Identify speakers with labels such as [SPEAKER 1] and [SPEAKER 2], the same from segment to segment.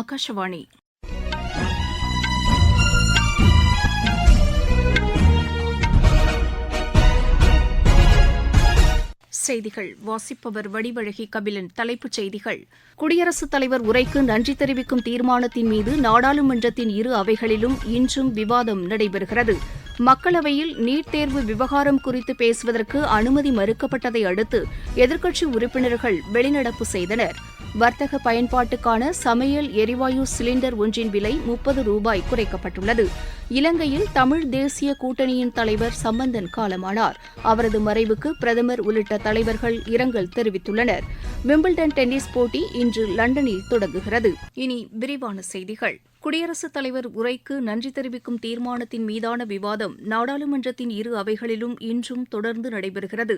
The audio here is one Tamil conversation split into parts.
[SPEAKER 1] ஆகாஷவாணி செய்திகள் வாசிப்பவர் வடிவழகி கபிலன் தலைப்புச் செய்திகள் குடியரசுத் தலைவர் உரைக்கு நன்றி தெரிவிக்கும் தீர்மானத்தின் மீது நாடாளுமன்றத்தின் இரு அவைகளிலும் இன்றும் விவாதம் நடைபெறுகிறது மக்களவையில் நீட் தேர்வு விவகாரம் குறித்து பேசுவதற்கு அனுமதி மறுக்கப்பட்டதை அடுத்து எதிர்க்கட்சி உறுப்பினர்கள் வெளிநடப்பு செய்தனா் வர்த்தக பயன்பாட்டுக்கான சமையல் எரிவாயு சிலிண்டர் ஒன்றின் விலை முப்பது ரூபாய் குறைக்கப்பட்டுள்ளது இலங்கையில் தமிழ் தேசிய கூட்டணியின் தலைவர் சம்பந்தன் காலமானார் அவரது மறைவுக்கு பிரதமர் உள்ளிட்ட தலைவர்கள் இரங்கல் தெரிவித்துள்ளனர் விம்பிள்டன் டென்னிஸ் போட்டி இன்று லண்டனில் தொடங்குகிறது இனி விரிவான செய்திகள் குடியரசுத் தலைவர் உரைக்கு நன்றி தெரிவிக்கும் தீர்மானத்தின் மீதான விவாதம் நாடாளுமன்றத்தின் இரு அவைகளிலும் இன்றும் தொடர்ந்து நடைபெறுகிறது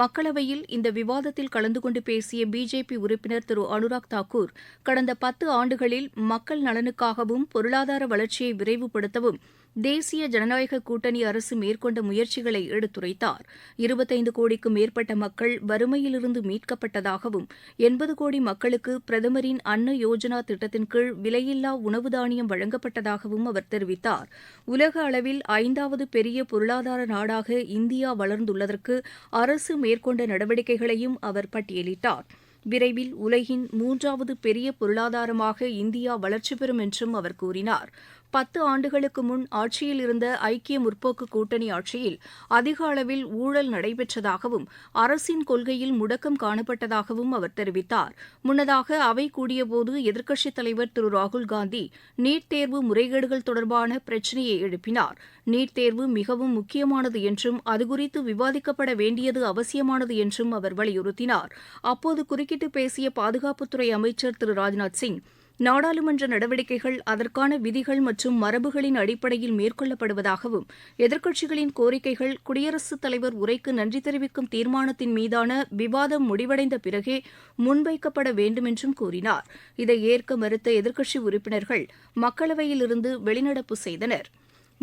[SPEAKER 1] மக்களவையில் இந்த விவாதத்தில் கலந்து கொண்டு பேசிய பிஜேபி உறுப்பினர் திரு அனுராக் தாக்கூர் கடந்த பத்து ஆண்டுகளில் மக்கள் நலனுக்காகவும் பொருளாதார வளர்ச்சியை விரைவுபடுத்தவும் தேசிய ஜனநாயக கூட்டணி அரசு மேற்கொண்ட முயற்சிகளை எடுத்துரைத்தார் இருபத்தைந்து கோடிக்கும் மேற்பட்ட மக்கள் வறுமையிலிருந்து மீட்கப்பட்டதாகவும் எண்பது கோடி மக்களுக்கு பிரதமரின் அன்ன யோஜனா திட்டத்தின் கீழ் விலையில்லா உணவு தானியம் வழங்கப்பட்டதாகவும் அவர் தெரிவித்தார் உலக அளவில் ஐந்தாவது பெரிய பொருளாதார நாடாக இந்தியா வளர்ந்துள்ளதற்கு அரசு மேற்கொண்ட நடவடிக்கைகளையும் அவர் பட்டியலிட்டாா் விரைவில் உலகின் மூன்றாவது பெரிய பொருளாதாரமாக இந்தியா வளர்ச்சி பெறும் என்றும் அவர் கூறினார் பத்து ஆண்டுகளுக்கு முன் ஆட்சியில் இருந்த ஐக்கிய முற்போக்கு கூட்டணி ஆட்சியில் அதிக அளவில் ஊழல் நடைபெற்றதாகவும் அரசின் கொள்கையில் முடக்கம் காணப்பட்டதாகவும் அவர் தெரிவித்தார் முன்னதாக அவை கூடியபோது எதிர்க்கட்சித் தலைவர் திரு ராகுல்காந்தி நீட் தேர்வு முறைகேடுகள் தொடர்பான பிரச்சினையை எழுப்பினார் நீட் தேர்வு மிகவும் முக்கியமானது என்றும் அது குறித்து விவாதிக்கப்பட வேண்டியது அவசியமானது என்றும் அவர் வலியுறுத்தினார் அப்போது குறுக்கிட்டு பேசிய பாதுகாப்புத்துறை அமைச்சர் திரு ராஜ்நாத் சிங் நாடாளுமன்ற நடவடிக்கைகள் அதற்கான விதிகள் மற்றும் மரபுகளின் அடிப்படையில் மேற்கொள்ளப்படுவதாகவும் எதிர்க்கட்சிகளின் கோரிக்கைகள் குடியரசுத் தலைவர் உரைக்கு நன்றி தெரிவிக்கும் தீர்மானத்தின் மீதான விவாதம் முடிவடைந்த பிறகே முன்வைக்கப்பட வேண்டுமென்றும் கூறினார் இதை ஏற்க மறுத்த எதிர்க்கட்சி உறுப்பினர்கள் மக்களவையிலிருந்து வெளிநடப்பு செய்தனா்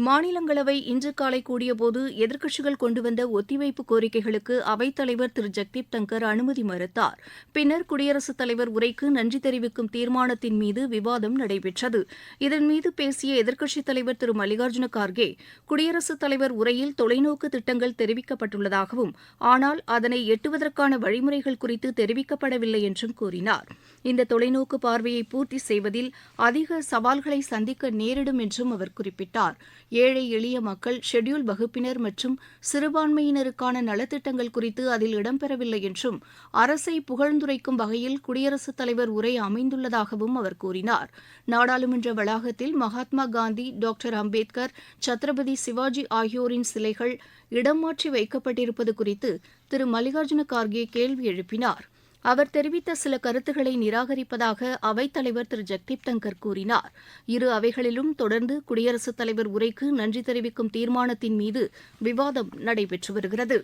[SPEAKER 1] மாநிலங்களவை இன்று காலை கூடியபோது எதிர்க்கட்சிகள் கொண்டுவந்த ஒத்திவைப்பு கோரிக்கைகளுக்கு அவைத்தலைவர் திரு ஜெக்தீப் தங்கர் அனுமதி மறுத்தார் பின்னர் குடியரசுத் தலைவர் உரைக்கு நன்றி தெரிவிக்கும் தீர்மானத்தின் மீது விவாதம் நடைபெற்றது இதன் மீது பேசிய எதிர்க்கட்சித் தலைவர் திரு மல்லிகார்ஜுன கார்கே குடியரசுத் தலைவர் உரையில் தொலைநோக்கு திட்டங்கள் தெரிவிக்கப்பட்டுள்ளதாகவும் ஆனால் அதனை எட்டுவதற்கான வழிமுறைகள் குறித்து தெரிவிக்கப்படவில்லை என்றும் கூறினார் இந்த தொலைநோக்கு பார்வையை பூர்த்தி செய்வதில் அதிக சவால்களை சந்திக்க நேரிடும் என்றும் அவர் குறிப்பிட்டார் ஏழை எளிய மக்கள் ஷெட்யூல் வகுப்பினர் மற்றும் சிறுபான்மையினருக்கான நலத்திட்டங்கள் குறித்து அதில் இடம்பெறவில்லை என்றும் அரசை புகழ்ந்துரைக்கும் வகையில் குடியரசுத் தலைவர் உரை அமைந்துள்ளதாகவும் அவர் கூறினார் நாடாளுமன்ற வளாகத்தில் மகாத்மா காந்தி டாக்டர் அம்பேத்கர் சத்ரபதி சிவாஜி ஆகியோரின் சிலைகள் இடம் மாற்றி வைக்கப்பட்டிருப்பது குறித்து திரு மல்லிகார்ஜுன கார்கே கேள்வி எழுப்பினாா் அவர் தெரிவித்த சில கருத்துக்களை நிராகரிப்பதாக தலைவர் திரு ஜெக்தீப் தங்கர் கூறினார் இரு அவைகளிலும் தொடர்ந்து குடியரசுத் தலைவர் உரைக்கு நன்றி தெரிவிக்கும் தீர்மானத்தின் மீது விவாதம் நடைபெற்று வருகிறது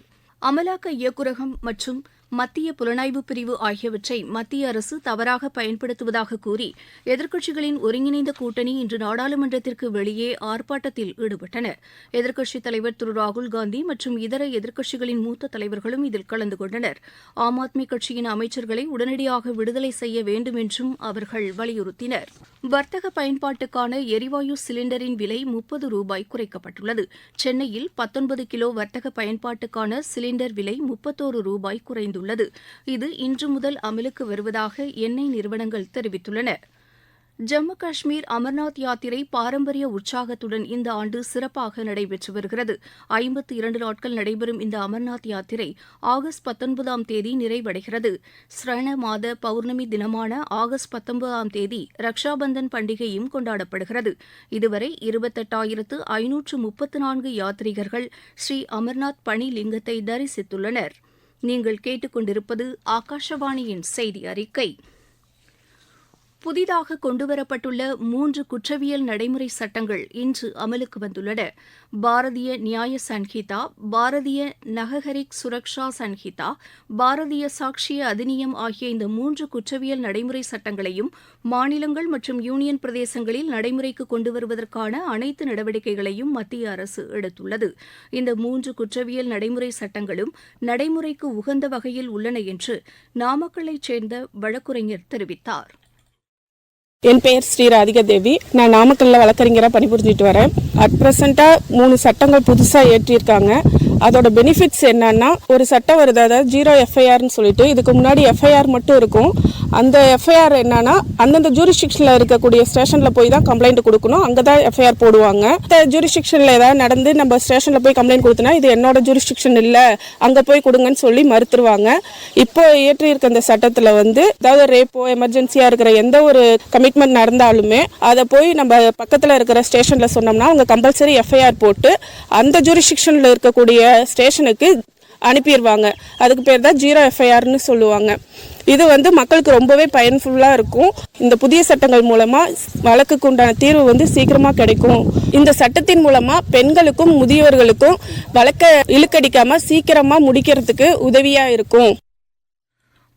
[SPEAKER 1] அமலாக்க இயக்குரகம் மற்றும் மத்திய புலனாய்வு பிரிவு ஆகியவற்றை மத்திய அரசு தவறாக பயன்படுத்துவதாக கூறி எதிர்க்கட்சிகளின் ஒருங்கிணைந்த கூட்டணி இன்று நாடாளுமன்றத்திற்கு வெளியே ஆர்ப்பாட்டத்தில் ஈடுபட்டனர் எதிர்க்கட்சித் தலைவர் திரு ராகுல்காந்தி மற்றும் இதர எதிர்க்கட்சிகளின் மூத்த தலைவர்களும் இதில் கலந்து கொண்டனர் ஆம் ஆத்மி கட்சியின் அமைச்சர்களை உடனடியாக விடுதலை செய்ய வேண்டும் என்றும் அவர்கள் வலியுறுத்தினர் வர்த்தக பயன்பாட்டுக்கான எரிவாயு சிலிண்டரின் விலை முப்பது ரூபாய் குறைக்கப்பட்டுள்ளது சென்னையில் பத்தொன்பது கிலோ வர்த்தக பயன்பாட்டுக்கான சிலிண்டர் விலை முப்பத்தோரு ரூபாய் குறைந்துள்ளது அறிவித்துள்ளது இது இன்று முதல் அமலுக்கு வருவதாக எண்ணெய் நிறுவனங்கள் தெரிவித்துள்ளன ஜம்மு காஷ்மீர் அமர்நாத் யாத்திரை பாரம்பரிய உற்சாகத்துடன் இந்த ஆண்டு சிறப்பாக நடைபெற்று வருகிறது ஐம்பத்தி இரண்டு நாட்கள் நடைபெறும் இந்த அமர்நாத் யாத்திரை ஆகஸ்ட் பத்தொன்பதாம் தேதி நிறைவடைகிறது ஸ்ரண மாத பௌர்ணமி தினமான ஆகஸ்ட் பத்தொன்பதாம் தேதி ரக்ஷாபந்தன் பண்டிகையும் கொண்டாடப்படுகிறது இதுவரை இருபத்தெட்டாயிரத்து ஐநூற்று முப்பத்து நான்கு யாத்ரீகர்கள் ஸ்ரீ அமர்நாத் பணி லிங்கத்தை தரிசித்துள்ளனா் நீங்கள் கேட்டுக்கொண்டிருப்பது ஆகாஷவாணியின் செய்தி அறிக்கை புதிதாக கொண்டுவரப்பட்டுள்ள மூன்று குற்றவியல் நடைமுறை சட்டங்கள் இன்று அமலுக்கு வந்துள்ளன பாரதிய நியாய சன்ஹிதா பாரதிய நககரிக் சுரக்ஷா சன்ஹிதா பாரதிய சாட்சிய அதிநியம் ஆகிய இந்த மூன்று குற்றவியல் நடைமுறை சட்டங்களையும் மாநிலங்கள் மற்றும் யூனியன் பிரதேசங்களில் நடைமுறைக்கு கொண்டு வருவதற்கான அனைத்து நடவடிக்கைகளையும் மத்திய அரசு எடுத்துள்ளது இந்த மூன்று குற்றவியல் நடைமுறை சட்டங்களும் நடைமுறைக்கு உகந்த வகையில் உள்ளன என்று நாமக்கலைச் சேர்ந்த வழக்குரைஞர் தெரிவித்தாா்
[SPEAKER 2] என் பெயர் ஸ்ரீ ராதிகா தேவி நான் நாமக்கல்லில் வழக்கறிஞராக பணிபுரிஞ்சிட்டு வரேன் அட் ப்ரெசண்ட்டாக மூணு சட்டங்கள் புதுசாக ஏற்றியிருக்காங்க அதோட பெனிஃபிட்ஸ் என்னன்னா ஒரு சட்டம் வருது அதாவது ஜீரோ எஃப்ஐஆர்னு சொல்லிட்டு இதுக்கு முன்னாடி எஃப்ஐஆர் மட்டும் இருக்கும் அந்த எஃப்ஐஆர் என்னன்னா அந்தந்த ஜூரிஸ்டிக்ஷன்ல இருக்கக்கூடிய ஸ்டேஷனில் போய் தான் கம்ப்ளைண்ட் கொடுக்கணும் அங்கே தான் எஃப்ஐஆர் போடுவாங்க இந்த ஜூரிஸ்டிக்ஷனில் ஏதாவது நடந்து நம்ம ஸ்டேஷனில் போய் கம்ப்ளைண்ட் கொடுத்தனா இது என்னோட ஜூரிஸ்டிக்ஷன் இல்லை அங்கே போய் கொடுங்கன்னு சொல்லி மறுத்துருவாங்க இப்போ இயற்றி இருக்க அந்த சட்டத்தில் வந்து அதாவது ரேப்போ எமர்ஜென்சியாக இருக்கிற எந்த ஒரு கமிட்மெண்ட் நடந்தாலுமே அதை போய் நம்ம பக்கத்தில் இருக்கிற ஸ்டேஷனில் சொன்னோம்னா அவங்க கம்பல்சரி எஃப்ஐஆர் போட்டு அந்த ஜூரிஸ்டிக்ஷன்ல இருக்கக்கூடிய ஸ்டேஷனுக்கு அனுப்பிடுவாங்க அதுக்கு பேர் தான் ஜீரோ எஃப்ஐஆர்னு சொல்லுவாங்க இது வந்து மக்களுக்கு ரொம்பவே பயன்ஃபுல்லாக இருக்கும் இந்த புதிய சட்டங்கள் மூலமாக வழக்குக்கு உண்டான தீர்வு வந்து சீக்கிரமாக கிடைக்கும் இந்த சட்டத்தின் மூலமாக பெண்களுக்கும் முதியவர்களுக்கும் வழக்கை இழுக்கடிக்காமல் சீக்கிரமாக முடிக்கிறதுக்கு உதவியாக இருக்கும்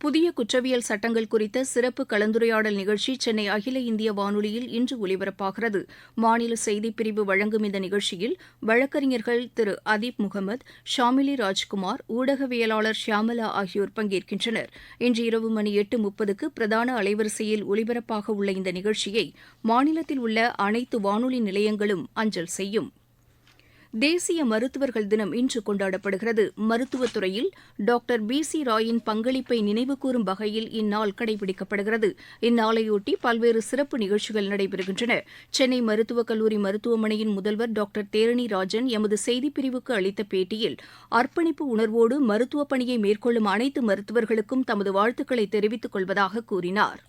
[SPEAKER 1] புதிய குற்றவியல் சட்டங்கள் குறித்த சிறப்பு கலந்துரையாடல் நிகழ்ச்சி சென்னை அகில இந்திய வானொலியில் இன்று ஒலிபரப்பாகிறது மாநில செய்திப்பிரிவு வழங்கும் இந்த நிகழ்ச்சியில் வழக்கறிஞர்கள் திரு அதீப் முகமது ஷாமிலி ராஜ்குமார் ஊடகவியலாளர் ஷியாமலா ஆகியோர் பங்கேற்கின்றனர் இன்று இரவு மணி எட்டு முப்பதுக்கு பிரதான அலைவரிசையில் ஒலிபரப்பாக உள்ள இந்த நிகழ்ச்சியை மாநிலத்தில் உள்ள அனைத்து வானொலி நிலையங்களும் அஞ்சல் செய்யும் தேசிய மருத்துவர்கள் தினம் இன்று கொண்டாடப்படுகிறது மருத்துவத்துறையில் டாக்டர் பி சி ராயின் பங்களிப்பை நினைவுகூரும் வகையில் இந்நாள் கடைபிடிக்கப்படுகிறது இந்நாளையொட்டி பல்வேறு சிறப்பு நிகழ்ச்சிகள் நடைபெறுகின்றன சென்னை மருத்துவக் கல்லூரி மருத்துவமனையின் முதல்வர் டாக்டர் தேரணி ராஜன் எமது செய்திப்பிரிவுக்கு அளித்த பேட்டியில் அர்ப்பணிப்பு உணர்வோடு மருத்துவப் பணியை மேற்கொள்ளும் அனைத்து மருத்துவர்களுக்கும் தமது வாழ்த்துக்களை தெரிவித்துக் கொள்வதாக கூறினார்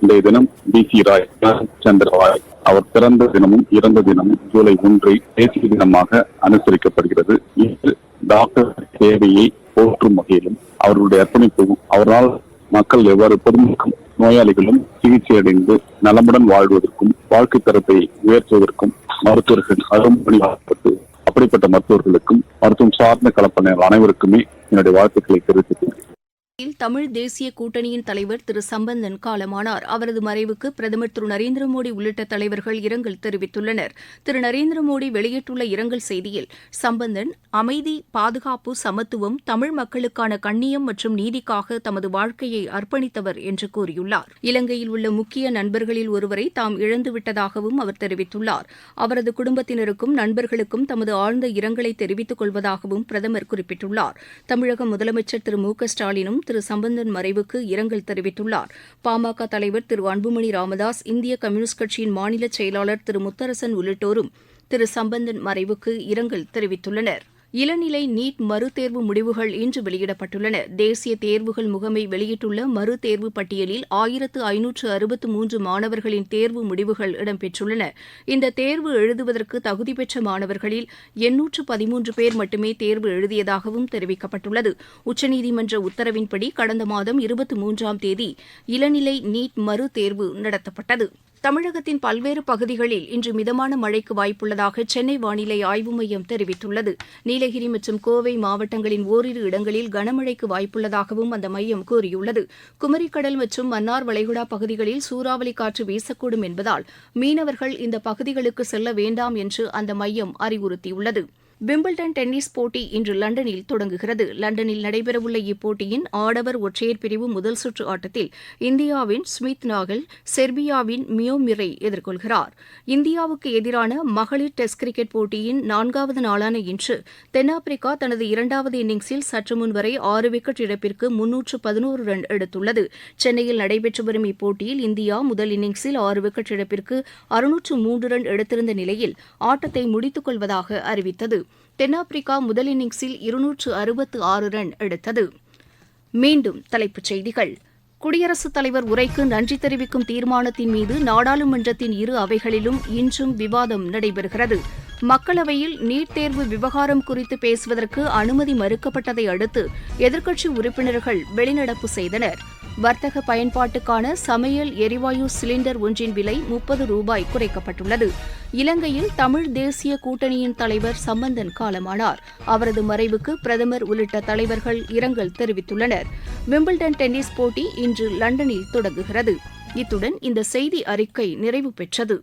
[SPEAKER 3] இன்றைய தினம் பி சி ராய் சந்திர ராய் அவர் பிறந்த தினமும் இறந்த தினமும் ஜூலை ஒன்றை தேசிய தினமாக அனுசரிக்கப்படுகிறது இது டாக்டர் சேவையை போற்றும் வகையிலும் அவர்களுடைய அர்ப்பணிப்பையும் அவரால் மக்கள் எவ்வாறு பொதுமக்கள் நோயாளிகளும் சிகிச்சை அடைந்து நலமுடன் வாழ்வதற்கும் வாழ்க்கை தரத்தை உயர்த்துவதற்கும் மருத்துவர்கள் அரும்பணியாகப்பட்டு அப்படிப்பட்ட மருத்துவர்களுக்கும் மருத்துவம் சார்ந்த கலப்பணியாளர் அனைவருக்குமே என்னுடைய வாழ்த்துக்களை தெரிவித்துக் கொள்கிறேன்
[SPEAKER 1] தமிழ் தேசிய கூட்டணியின் தலைவர் திரு சம்பந்தன் காலமானார் அவரது மறைவுக்கு பிரதமர் திரு நரேந்திர மோடி உள்ளிட்ட தலைவர்கள் இரங்கல் தெரிவித்துள்ளனர் திரு நரேந்திர மோடி வெளியிட்டுள்ள இரங்கல் செய்தியில் சம்பந்தன் அமைதி பாதுகாப்பு சமத்துவம் தமிழ் மக்களுக்கான கண்ணியம் மற்றும் நீதிக்காக தமது வாழ்க்கையை அர்ப்பணித்தவர் என்று கூறியுள்ளார் இலங்கையில் உள்ள முக்கிய நண்பர்களில் ஒருவரை தாம் இழந்துவிட்டதாகவும் அவர் தெரிவித்துள்ளார் அவரது குடும்பத்தினருக்கும் நண்பர்களுக்கும் தமது ஆழ்ந்த இரங்கலை தெரிவித்துக் கொள்வதாகவும் பிரதமர் குறிப்பிட்டுள்ளார் தமிழக முதலமைச்சர் திரு மு க ஸ்டாலினும் திரு சம்பந்தன் மறைவுக்கு இரங்கல் தெரிவித்துள்ளார் பாமக தலைவர் திரு அன்புமணி ராமதாஸ் இந்திய கம்யூனிஸ்ட் கட்சியின் மாநில செயலாளர் திரு முத்தரசன் உள்ளிட்டோரும் திரு சம்பந்தன் மறைவுக்கு இரங்கல் தெரிவித்துள்ளனா் இளநிலை நீட் மறுதேர்வு முடிவுகள் இன்று வெளியிடப்பட்டுள்ளன தேசிய தேர்வுகள் முகமை வெளியிட்டுள்ள மறுதேர்வு பட்டியலில் ஆயிரத்து ஐநூற்று அறுபத்து மூன்று மாணவர்களின் தேர்வு முடிவுகள் இடம்பெற்றுள்ளன இந்த தேர்வு எழுதுவதற்கு தகுதி பெற்ற மாணவர்களில் எண்ணூற்று பதிமூன்று பேர் மட்டுமே தேர்வு எழுதியதாகவும் தெரிவிக்கப்பட்டுள்ளது உச்சநீதிமன்ற உத்தரவின்படி கடந்த மாதம் இருபத்தி மூன்றாம் தேதி இளநிலை நீட் மறுதேர்வு நடத்தப்பட்டது தமிழகத்தின் பல்வேறு பகுதிகளில் இன்று மிதமான மழைக்கு வாய்ப்புள்ளதாக சென்னை வானிலை ஆய்வு மையம் தெரிவித்துள்ளது நீலகிரி மற்றும் கோவை மாவட்டங்களின் ஓரிரு இடங்களில் கனமழைக்கு வாய்ப்புள்ளதாகவும் அந்த மையம் கூறியுள்ளது குமரிக்கடல் மற்றும் மன்னார் வளைகுடா பகுதிகளில் சூறாவளி காற்று வீசக்கூடும் என்பதால் மீனவர்கள் இந்த பகுதிகளுக்கு செல்ல வேண்டாம் என்று அந்த மையம் அறிவுறுத்தியுள்ளது விம்பிள்டன் டென்னிஸ் போட்டி இன்று லண்டனில் தொடங்குகிறது லண்டனில் நடைபெறவுள்ள இப்போட்டியின் ஆடவர் ஒற்றையர் பிரிவு முதல் சுற்று ஆட்டத்தில் இந்தியாவின் ஸ்மித் நாகல் செர்பியாவின் மியோ மிரை எதிர்கொள்கிறார் இந்தியாவுக்கு எதிரான மகளிர் டெஸ்ட் கிரிக்கெட் போட்டியின் நான்காவது நாளான இன்று தென்னாப்பிரிக்கா தனது இரண்டாவது இன்னிங்ஸில் சற்று முன் வரை ஆறு விக்கெட் இழப்பிற்கு முன்னூற்று பதினோரு ரன் எடுத்துள்ளது சென்னையில் நடைபெற்று வரும் இப்போட்டியில் இந்தியா முதல் இன்னிங்ஸில் ஆறு விக்கெட் இழப்பிற்கு அறுநூற்று மூன்று ரன் எடுத்திருந்த நிலையில் ஆட்டத்தை முடித்துக் கொள்வதாக அறிவித்தது தென்னாப்பிரிக்கா முதல் இன்னிங்ஸில் இருநூற்று அறுபத்து ஆறு ரன் எடுத்தது மீண்டும் தலைப்புச் செய்திகள் குடியரசுத் தலைவர் உரைக்கு நன்றி தெரிவிக்கும் தீர்மானத்தின் மீது நாடாளுமன்றத்தின் இரு அவைகளிலும் இன்றும் விவாதம் நடைபெறுகிறது மக்களவையில் நீட் தேர்வு விவகாரம் குறித்து பேசுவதற்கு அனுமதி மறுக்கப்பட்டதை அடுத்து எதிர்க்கட்சி உறுப்பினர்கள் வெளிநடப்பு செய்தனா் வர்த்தக பயன்பாட்டுக்கான சமையல் எரிவாயு சிலிண்டர் ஒன்றின் விலை முப்பது ரூபாய் குறைக்கப்பட்டுள்ளது இலங்கையில் தமிழ் தேசிய கூட்டணியின் தலைவர் சம்பந்தன் காலமானார் அவரது மறைவுக்கு பிரதமர் உள்ளிட்ட தலைவர்கள் இரங்கல் தெரிவித்துள்ளனர் விம்பிள்டன் டென்னிஸ் போட்டி இன்று லண்டனில் தொடங்குகிறது இத்துடன் இந்த செய்தி அறிக்கை நிறைவு பெற்றது